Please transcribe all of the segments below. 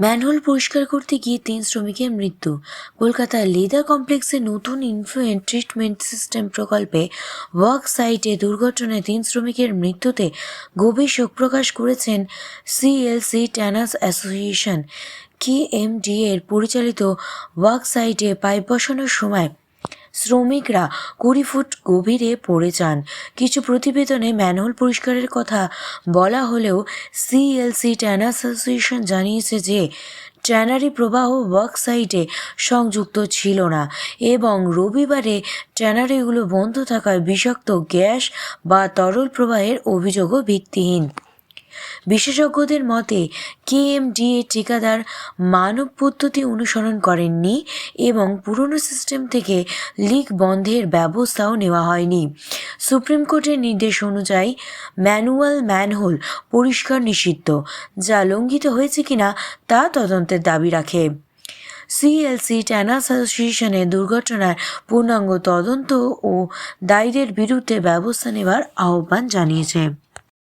Manhole পরিষ্কার করতে গিয়ে তিন শ্রমিকের মৃত্যু। কলকাতার লেদার কমপ্লেক্সে নতুন ইনফ্লুয়েন্ট ট্রিটমেন্ট সিস্টেম প্রকল্পে ওয়ার্ক সাইটে দুর্ঘটনায় তিন শ্রমিকের মৃত্যুতে গভীর শোক প্রকাশ করেছেন সিএলসি ট্যানাস অ্যাসোসিয়েশন কেএমডি এর পরিচালিত ওয়ার্ক সাইটে পাইপ বসানোর সময় শ্রমিকরা কুড়ি ফুট গভীরে পড়ে যান। কিছু প্রতিবেদনে ম্যানহোল পরিষ্কারের কথা বলা হলেও সিএলসি ট্যানাস অ্যাসোসিয়েশন জানিয়েছে যে, ট্যানারি প্রবাহ ওয়ার্ক সাইটে সংযুক্ত ছিল না এবং রবিবারে ট্যানারিগুলো বন্ধ থাকায় বিষাক্ত গ্যাস বা তরল প্রবাহের অভিযোগও ভিত্তিহীন। বিশেষজ্ঞদের মতে, কেএমডিএ ঠিকাদার মানব পদ্ধতি অনুসরণ করেননি এবং পুরনো সিস্টেম থেকে লিক বন্ধের ব্যবস্থাও নেওয়া হয়নি। সুপ্রিম কোর্টের নির্দেশ অনুযায়ী ম্যানুয়াল ম্যানহোল পরিষ্কার নিষিদ্ধ, যা লঙ্ঘিত হয়েছে কিনা তা তদন্তের দাবি রাখে। সিএলসি, ট্যানাস অ্যাসোসিয়েশনের দুর্ঘটনার পূর্ণাঙ্গ তদন্ত ও দায়ীদের বিরুদ্ধে ব্যবস্থা নেওয়ার আহ্বান জানিয়েছে।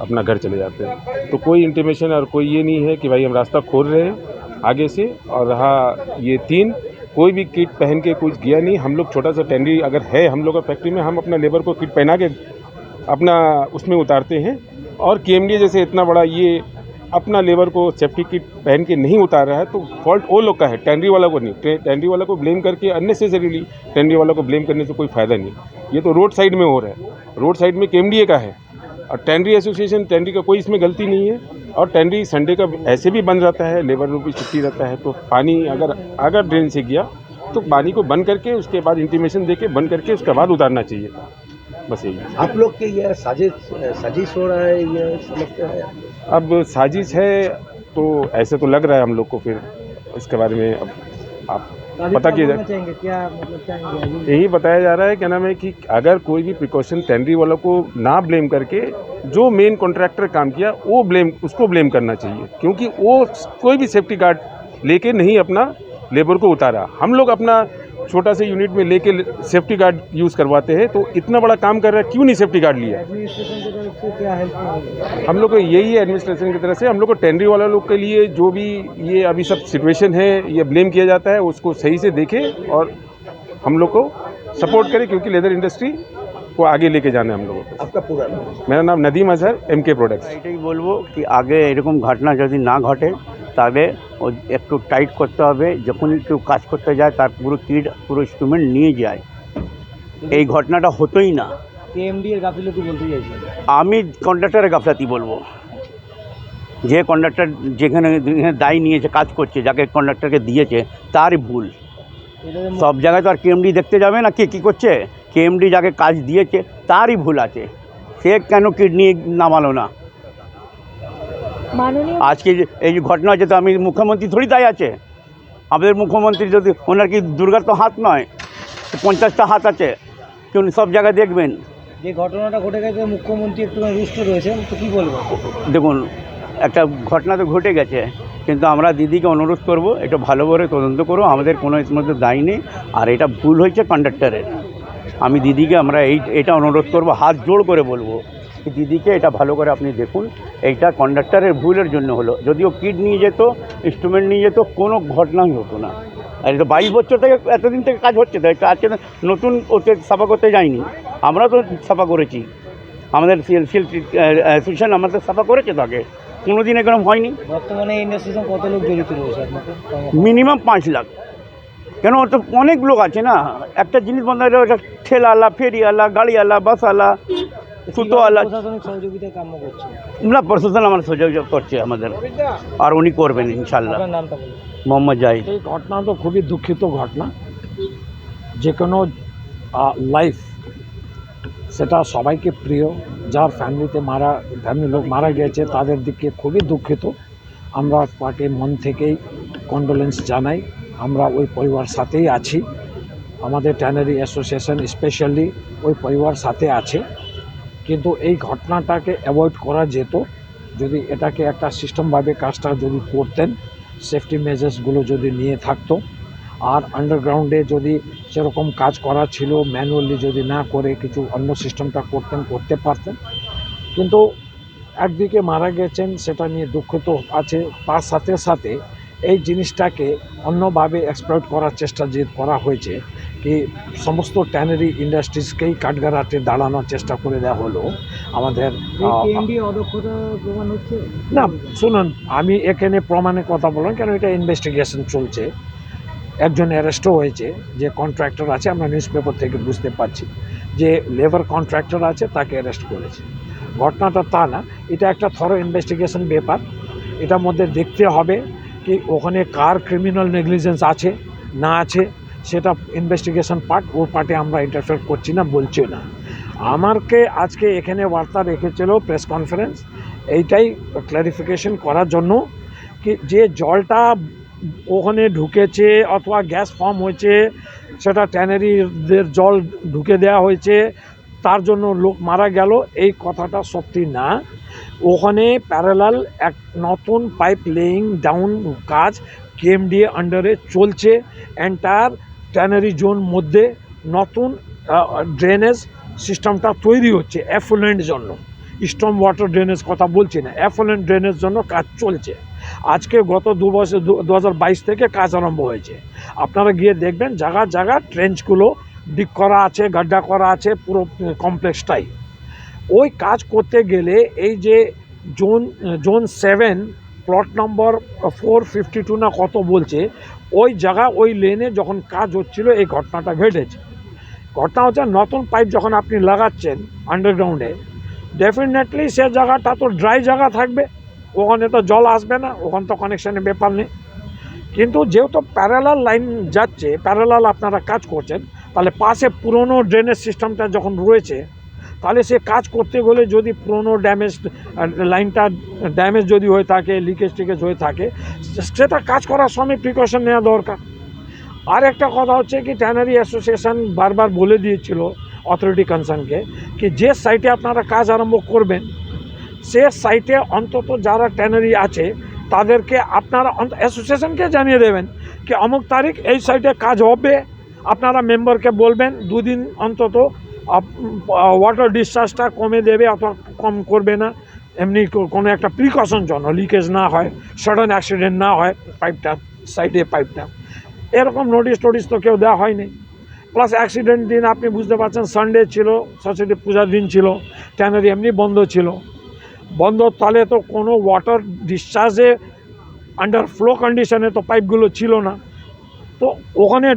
अपना घर चले जाते हैं। तो कोई इंटीमेशन और कोई ये नहीं है कि भाई हम रास्ता खोल रहे हैं आगे से। और रहा ये तीन, कोई भी किट पहन के कुछ गया नहीं। हम लोग छोटा सा टेंडरी अगर है, हम लोग का फैक्ट्री में हम अपना लेबर को किट पहना के अपना उसमें उतारते हैं। और के जैसे इतना बड़ा ये अपना लेबर को सेफ्टी किट पहन के नहीं उतार रहा है तो फॉल्ट वो लोग का है। टेंडरी वाला को नहीं। टेंडरी वाला को ब्लेम करके अननेसेसरीली टेंडरी वाला को ब्लेम करने से कोई फ़ायदा नहीं। ये तो रोड साइड में हो रहा है। रोड साइड में के का है। और टेंडरी एसोसिएशन टेंडरी का कोई इसमें गलती नहीं है। और टेंडरी संडे का ऐसे भी बंद रहता है लेबर लोग भी छुट्टी रहता है तो पानी अगर अगर ड्रेन से गया तो पानी को बंद करके उसके बाद इंटीमेशन दे के बंद करके उसके बाद उतारना चाहिए। था बस यही। आप लोग के ये साजिश साजिश हो रहा है ये लगता है? अब साजिश है तो ऐसे तो लग रहा है हम लोग को फिर इसके बारे में अब आप पता किया जाए क्या मतलब यही बताया जा रहा है क्या नाम है कि अगर कोई भी प्रिकॉशन टेंडरी वालों को ना ब्लेम करके जो मेन कॉन्ट्रैक्टर काम किया वो ब्लेम उसको ब्लेम करना चाहिए। क्योंकि वो कोई भी सेफ्टी गार्ड लेके नहीं अपना लेबर को उतारा। हम लोग अपना छोटा से यूनिट में लेके सेफ्टी गार्ड यूज़ करवाते हैं तो इतना बड़ा काम कर रहा है क्यों नहीं सेफ्टी गार्ड लिया? हम लोग को यही है एडमिनिस्ट्रेशन की तरफ़ से हम लोग को टेंडरी वाला लोग के लिए जो भी ये अभी सब सिचुएशन है ये ब्लेम किया जाता है उसको सही से देखे और हम लोग को सपोर्ट करें क्योंकि लेदर इंडस्ट्री को आगे लेके जाना है हम लोगों को आपका पूरा नाम मेरा नाम Nadeem Azhar M K products এটাই বলবো কি আগে এরকম ঘটনা যদি না ঘটে তবে ও একটু টাইট করতে হবে যখনই কেউ কাজ করতে যায় তার পুরো কিট পুরো ইনস্ট্রুমেন্ট নিয়ে যায় এই ঘটনাটা হতোই না কেএমডি এর গাফিলতি বলতে চাইছেন আমি কন্ডাক্টরের গাফলাতি বলবো যে কন্ডাক্টর যেখানে যেখানে দায়ী নিয়েছে কাজ করছে যাকে কন্ডাক্টরকে দিয়েছে তারই ভুল এটাতে সব জায়গায় তো আর কেএমডি দেখতে যাবে না কে কী করছে কেএমডি যাকে কাজ দিয়েছে তারই ভুল আছে। সে কেন কিডনি নামালো না? আজকে যে এই যে ঘটনা হচ্ছে তো আমি মুখ্যমন্ত্রী থোড়ি তাই আছে? আমাদের মুখ্যমন্ত্রী যদি ওনার কি দুর্গার তো হাত নয় পঞ্চাশটা হাত আছে। কি উনি সব জায়গায় দেখবেন? যে ঘটনাটা ঘটে গেছে মুখ্যমন্ত্রী একটু রুষ্ট রয়েছেন তো কী বলব? দেখুন একটা ঘটনা তো ঘটে গেছে কিন্তু আমরা দিদিকে অনুরোধ করব এটা ভালো করে তদন্ত করো আমাদের কোনো এর মধ্যে দায়ী নেই আর এটা ভুল হয়েছে কন্ডাক্টরের আমি দিদিকে আমরা এই এটা অনুরোধ করব হাত জোড় করে বলব দিদিকে এটা ভালো করে আপনি দেখুন এইটা কন্ডাক্টরের ভুলের জন্য হলো। যদিও কিট নিয়ে যেত ইনস্ট্রুমেন্ট নিয়ে যেত কোনো ঘটনাই হতো না। আর এটা বাইশ বছর থেকে এতদিন থেকে কাজ হচ্ছে তো এটা আজকে নতুন ওতে সাফা করতে যায়নি আমরা তো সাফা করেছি। আমাদের সিএলসিএল অ্যাসোসিয়েশন আমাদের সাফা করেছে তো আগে। কোনো দিন এরকম হয়নি। বর্তমানে ইন্ডাস্ট্রিতে কত লোক জড়িত রয়েছে মিনিমাম পাঁচ লাখ। কেন ওর তো অনেক লোক আছে না? একটা জিনিস বন্ধ হলে ওটা ঠেলাওয়ালা ফেরিওয়ালা গাড়িওয়ালা বাসওয়ালা সুতোওয়ালা। প্রশাসনিক সহযোগিতা কাম্য করছে? না প্রশাসন আমার সহযোগ করছে আমাদের। আর উনি করবেন ইনশাল্লাহ। মোহাম্মদ জাহিদ। এই ঘটনা তো খুবই দুঃখিত ঘটনা। যে কোনো লাইফ সেটা সবাইকে প্রিয়। যার ফ্যামিলিতে মারা ফ্যামিলি লোক মারা গেছে তাদের দিকে খুবই দুঃখিত। আমরা তাকে মন থেকেই কন্ডোলেন্স জানাই। আমরা ওই পরিবার সাথেই আছি। আমাদের ট্যানারি অ্যাসোসিয়েশন স্পেশালি ওই পরিবার সাথে আছে। কিন্তু এই ঘটনাটাকে অ্যাভয়েড করা যেত, যদি এটাকে একটা সিস্টেমভাবে কাজটা যদি করতেন সেফটি মেজার্সগুলো যদি নিয়ে থাকতো, আর আন্ডারগ্রাউন্ডে যদি সেরকম কাজ করা ছিল ম্যানুয়ালি যদি না করে কিছু অন্য সিস্টেমটা করতেন, করতে পারতেন। কিন্তু একদিকে মারা গেছেন, সেটা নিয়ে দুঃখ তো আছে। তার সাথে সাথে এই জিনিসটাকে অন্যভাবে এক্সপ্লয়েট করার চেষ্টা যে করা হয়েছে কি সমস্ত ট্যানারি ইন্ডাস্ট্রিজকেই কাঠগাড়াতে দাঁড়ানোর চেষ্টা করে দেওয়া হলো। আমাদের প্রমাণ না শুনুন আমি এখানে প্রমাণের কথা বললাম কেন এটা ইনভেস্টিগেশন চলছে? একজন অ্যারেস্টও হয়েছে যে কন্ট্রাক্টর আছে আমরা নিউজ পেপার থেকে বুঝতে পারছি যে লেবার কন্ট্রাক্টর আছে তাকে অ্যারেস্ট করেছে। ঘটনাটা তা না এটা একটা থরো ইনভেস্টিগেশন ব্যাপার এটার মধ্যে দেখতে হবে কি ওখানে কার ক্রিমিনাল নেগলিজেন্স আছে, না আছে, সেটা ইনভেস্টিগেশন পার্ট ওর পার্টে আমরা ইন্টারফেয়ার করছি না, বলছি না। আমারকে আজকে এখানে বার্তা রেখেছিল প্রেস কনফারেন্স এইটাই ক্ল্যারিফিকেশন করার জন্য কি যে জলটা ওখানে ঢুকেছে অথবা গ্যাস ফর্ম হয়েছে, সেটা ট্যানারিদের জল ঢুকে দেওয়া হয়েছে তার জন্য লোক মারা গেল, এই কথাটা সত্যি না। ওখানে প্যারালাল এক নতুন পাইপ লেইং ডাউন কাজ কেএমডিএ আন্ডারে চলছে। এন্টায়ার ট্যানারি জোন মধ্যে নতুন ড্রেনেজ সিস্টেমটা তৈরি হচ্ছে অ্যাফুলেন্ট জন্য। স্টম ওয়াটার ড্রেনেজ কথা বলছি না অ্যাফুলেন্ট ড্রেনেজ জন্য কাজ চলছে। আজকে গত দু বছর, দু হাজার বাইশ থেকে কাজ আরম্ভ হয়েছে। আপনারা গিয়ে দেখবেন জায়গা জায়গা ট্রেঞ্চগুলো ডিক করা আছে, গাড্ডা করা আছে, পুরো কমপ্লেক্সটাই ওই কাজ করতে গেলে এই যে zone zone seven plot number four fifty two না কত বলছে, ওই জায়গা, ওই লেনে যখন কাজ হচ্ছিল, এই ঘটনাটা ঘটেছে। ঘটনা হচ্ছে নতুন পাইপ যখন আপনি লাগাচ্ছেন আন্ডারগ্রাউন্ডে ডেফিনেটলি সে জায়গাটা তো ড্রাই জায়গা থাকবে, ওখানে তো জল আসবে না, ওখানে তো কানেকশানের ব্যাপার নেই। কিন্তু যেহেতু প্যারালাল লাইন যাচ্ছে প্যারালাল আপনারা কাজ করছেন তাহলে পাশে পুরনো ড্রেনেজ সিস্টেমটা যখন রয়েছে, তাহলে সে কাজ করতে গেলে যদি পুরনো ড্যামেজ লাইনটা ড্যামেজ যদি হয়ে থাকে লিকেজ টিকেজ হয়ে থাকে সেটা কাজ করার সময় প্রিকশন নেওয়া দরকার। আর একটা কথা হচ্ছে কি ট্যানারি অ্যাসোসিয়েশন বারবার বলে দিয়েছিল অথরিটি কনসার্নকে কি যে সাইটে আপনারা কাজ আরম্ভ করবেন, সে সাইটে অন্তত যারা ট্যানারি আছে, তাদেরকে আপনারা অ্যাসোসিয়েশনকে জানিয়ে দেবেন কি অমুক তারিখ এই সাইটে কাজ হবে। আপনারা মেম্বারকে বলবেন, দুদিন অন্তত ওয়াটার ডিসচার্জটা কমে দেবে অথবা কম করবে না। এমনি কোনো একটা প্রিকশন জন্য লিকেজ না হয় সাডেন অ্যাক্সিডেন্ট না হয় পাইপটা সাইডে পাইপটা এরকম নোটিশ টোটিস তো কেউ দেওয়া হয়নি। প্লাস অ্যাক্সিডেন্ট দিন আপনি বুঝতে পারছেন সানডে ছিল সরস্বতী পূজার দিন ছিল, ট্যানারি এমনি বন্ধ ছিল। বন্ধ তাহলে তো কোনো ওয়াটার ডিসচার্জে আন্ডার ফ্লো কন্ডিশনে তো পাইপগুলো ছিল না। তো ওখানে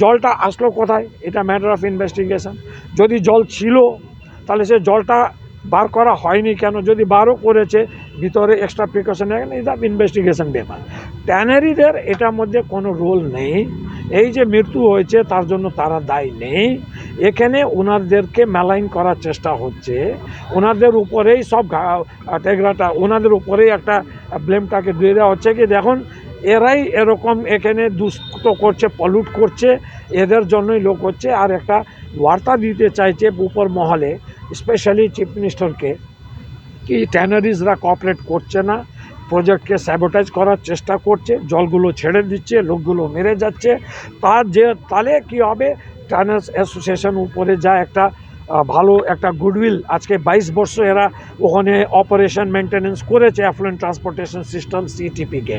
জলটা আসলো কোথায়? এটা ম্যাটার অফ ইনভেস্টিগেশন যদি জল ছিল, তাহলে সে জলটা বার করা হয়নি কেন? যদি বারও করেছে, ভিতরে এক্সট্রা প্রিকশন এটা ইনভেস্টিগেশন ব্যাপার ট্যানারিদের এটার মধ্যে কোনো রোল নেই। এই যে মৃত্যু হয়েছে, তার জন্য তারা দায়ী নেই। এখানে ওনাদেরকে মেলাইন করার চেষ্টা হচ্ছে। ওনাদের উপরেই সব টেগরাটা ওনাদের উপরেই একটা ব্লেমটাকে দিয়ে দেওয়া হচ্ছে। কি দেখুন এরাই এরকম এখানে দুষ্ট করছে পলুট করছে, এদের জন্যই লোক হচ্ছে। আর একটা বার্তা দিতে চাইছে উপর মহলে স্পেশালি চিফ মিনিস্টারকে কি ট্যানারিজরা কোঅপারেট করছে না প্রজেক্টকে স্যাবোটাইজ করার চেষ্টা করছে, জলগুলো ছেড়ে দিচ্ছে, লোকগুলো মেরে যাচ্ছে। তার যে তাহলে কি হবে? ট্যানার্স অ্যাসোসিয়েশন উপরে যা একটা ভালো একটা গুডউইল আজকে বাইশ বর্ষ এরা ওখানে অপারেশন মেনটেনেন্স করেছে অ্যাফ্লুয়েন্ট ট্রান্সপোর্টেশন সিস্টেম সিটিপিকে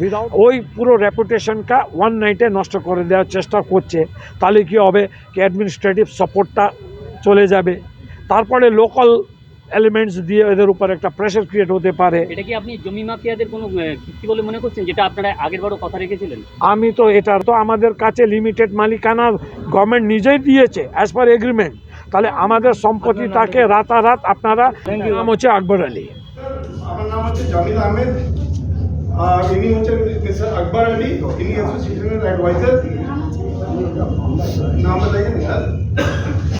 উইদাউট ওই পুরো রেপুটেশনটা ওয়ান নাইটে নষ্ট করে দেওয়ার চেষ্টা করছে। তাহলে কি হবে? কি অ্যাডমিনিস্ট্রেটিভ সাপোর্টটা চলে যাবে? তারপরে লোকাল এলিমেন্টস দিয়ে এদের উপর একটা প্রেশার ক্রিয়েট হতে পারে। এটা কি আপনি জমি মাফিয়াদের কোনো ভিত্তি বলে মনে করছেন? যেটা আপনারা আগের বারও কথা রেখেছিলেন? আমি তো এটা তো আমাদের কাছে লিমিটেড মালিকানা গভর্নমেন্ট নিজেই দিয়েছে অ্যাজ পার এগ্রিমেন্ট তাহলে আমাদের সম্পত্তিটাকে রাতারাত আপনারা নাম হচ্ছে আকবর আলী আমার নাম হচ্ছে জামিল আহমেদ আর ইনি হচ্ছেন মিস্টার আকবর আলী ইনি অ্যাসোসিয়েশনের অ্যাডভাইজার नाम बताइए